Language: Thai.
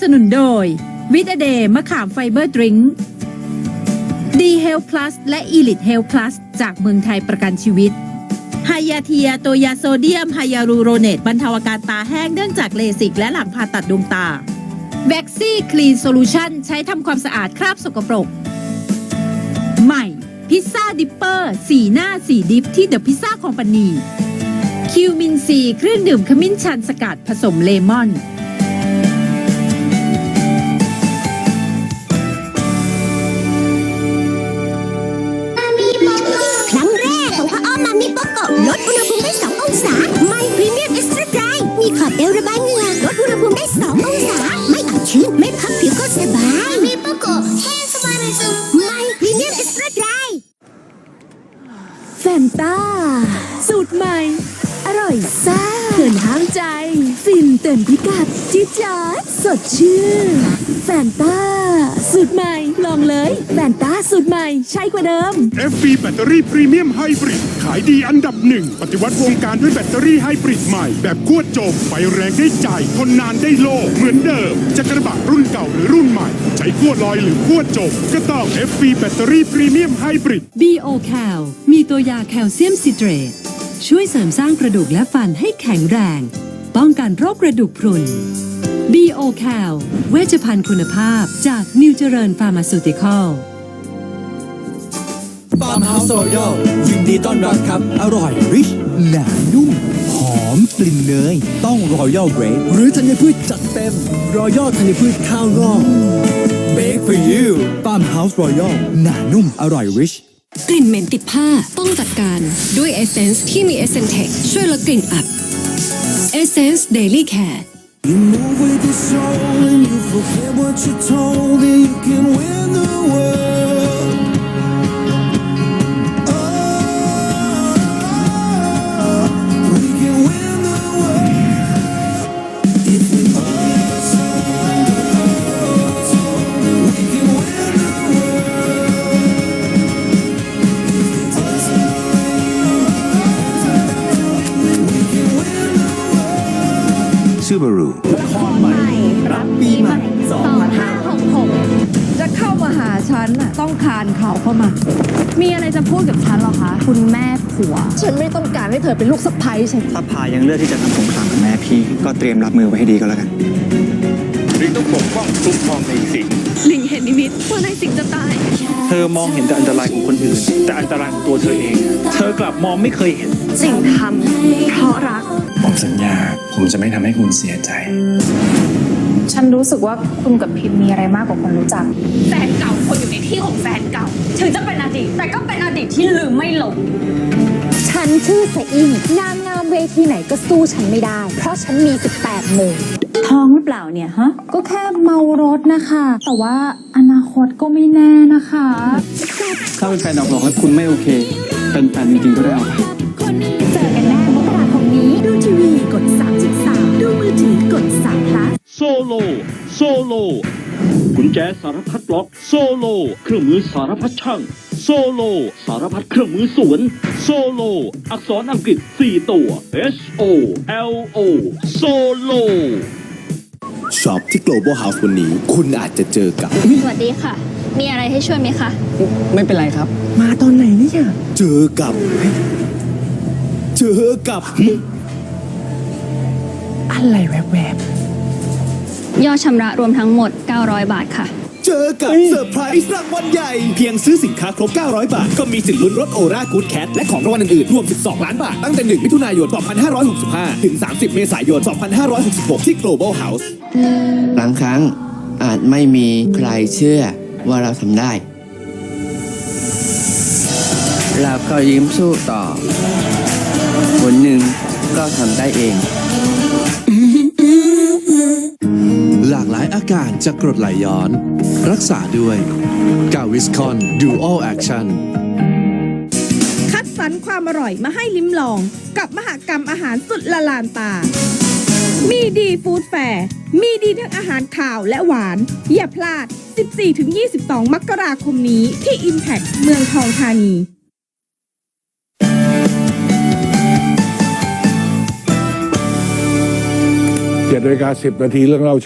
สนุนโดยวิตาเดย์มะขามไฟเบอร์ดริงดีเฮลพลัสและอีลิทเฮลพลัสจากเมืองไทยประกันชีวิตไฮยาเทีย ตัวยาโซเดียมไฮยาลูโรเนตบรรเทาอาการตาแห้งเนื่องจากเลสิกและหลังผ่าตัดดวงตาแบ็กซี่คลีนโซลูชันใช้ทำความสะอาดคราบสกปรก ใหม่ พิซซ่าดิปเปอร์สีหน้าสีดิฟที่เดอะพิซซ่าคอมพานีคิวมินซีเครื่องดื่มขมิ้นชันสกัดผสมเลมอน นตาสูตรใหม่ อร่อยซ่าเกินห้ามใจ ฟินเต็มพิกัด จิ๊ดจ๊าดสดชื่นแฟนตาสูตร ใหม่ ลองเลยแฟนตาสูตรใหม่ ใช่กว่าเดิม FB แบตเตอรี่พรีเมียมไฮบริดขายดีอันดับหนึ่ง ปฏิวัติวงการด้วยแบตเตอรี่ไฮบริดใหม่ แบบขั้วโจมไฟแรงได้ใจทนนานได้โลเหมือนเดิม จะกระบะรุ่นเก่าหรือรุ่นใหม่ ใช้ขั้วลอยหรือขั้วโจมก็ต้อง FB แบตเตอรี่พรีเมียมไฮบริด BO Cal มีตัวยาแคลเซียมซิเตรตช่วยเสริมสร้างกระดูกและฟันให้แข็งแรง ป้องกันโรคกระดูกพรุน BO Cal เวชภัณฑ์คุณภาพจากนิวเจริญฟาร์มาซูติคอลฟาร์มเฮาส์รอยัลยินดีต้อนรับครับ อร่อย ริช หนานุ่ม หอมกลิ่นเนย ต้องรอยัลเกรดหรือธัญพืชจัดเต็มรอยัลธัญพืชข้าวรอบเบ k for you ฟาร์มเฮาส์รอยัลหนานุ่ม อร่อย ริชกลิ่นเหม็นติดผ้าต้องจัดการด้วยเอเซนส์ที่มีเอเซนเทคช่วยลดกลิ่นอับเอเซนส์เดลี่แคร์ You move with your soul and you forget what you're told and you can win the world. ซูบารุละครใหม่รับปีใหม่2566 จะเข้ามาหาฉันต้องคานเขาเข้ามา มีอะไรจะพูดกับฉันหรอคะ คุณแม่ผัว ฉันไม่ต้องการให้เธอเป็นลูกสะใภ้ใช่ถ้าพายังเลือกที่จะทำสงครามกับแม่พี่ ก็เตรียมรับมือไว้ให้ดีก็แล้วกันลิงต้องปกป้องคุ้มครองในสิ่งลิงเห็นนิมิตว่าในสิ่งจะตาย เธอมองเห็นแต่อันตรายของคนอื่น แต่อันตรายของตัวเธอเอง เธอกลับมองไม่เคยเห็น สิ่งทำเพราะรัก ผมสัญญาผมจะไม่ทำให้คุณเสียใจ ฉันรู้สึกว่าคุณกับพิมมีอะไรมากกว่าคนรู้จัก แฟนเก่าคนอยู่ในที่ของแฟนเก่า ถึงจะเป็นอดีต แต่ก็เป็นอดีตที่ลืมไม่ลง ฉันชื่อสะอิงนางงามเวทีไหนก็สู้ฉันไม่ได้ เพราะฉันมี 18โมงท้องหรือเปล่าเนี่ยฮะ ก็แค่เมารถนะคะ แต่ว่าอนาคตก็ไม่แน่นะคะ ถ้าเป็นแฟนออกหลอกแล้วคุณไม่โอเค เป็นแฟนจริงๆก็ได้เอาไป เจอกันแน่มกราคมนี้ ดูทีวีกด3.3 โซโล กุญแจสารพัดล็อกโซโล เครื่องมือสารพัดช่างโซโล สารพัดเครื่องมือสวนโซโล อักษรอังกฤษ 4 ตัว H O L O โซโลช็อปที่ Global House วันนี้ คุณอาจจะเจอกับ สวัสดีค่ะ มีอะไรให้ช่วยไหมคะ ไม่เป็นไรครับ มาตอนไหนเนี่ยเจอกับ เจอกับ อะไรแวบ ยอดชำระรวมทั้งหมด 900 บาทค่ะ เจอกับเซอร์ไพรส์รางวัลใหญ่ เพียงซื้อสินค้าครบ 900 บาท ก็มีสิทธิ์ลุ้นรถโอรากูดแคทและของรางวัลอื่นๆ รวม 12 ล้านบาท ตั้งแต่ 1 มิถุนายน 2565 ถึง 30 เมษายน 2566 ที่ Global House บางครั้งอาจไม่มีใครเชื่อว่าเราทำได้ เราก็ยิ้มสู้ต่อคนหนึ่งก็ทำได้เอง อาการจากกรดไหลย้อน รักษาด้วยกาวิสคอนดูอัลแอคชั่นคัดสรรความอร่อยมาให้ลิ้มลอง กับมหกรรมอาหารสุดละลานตา มีดีฟู้ดแฟร์มีดีทั้งอาหารข่าวและหวาน อย่าพลาด 14-22 มกราคมนี้ที่ Impact เมืองทองธานี7นาฬิกา10 นาทีเรื่องเล่า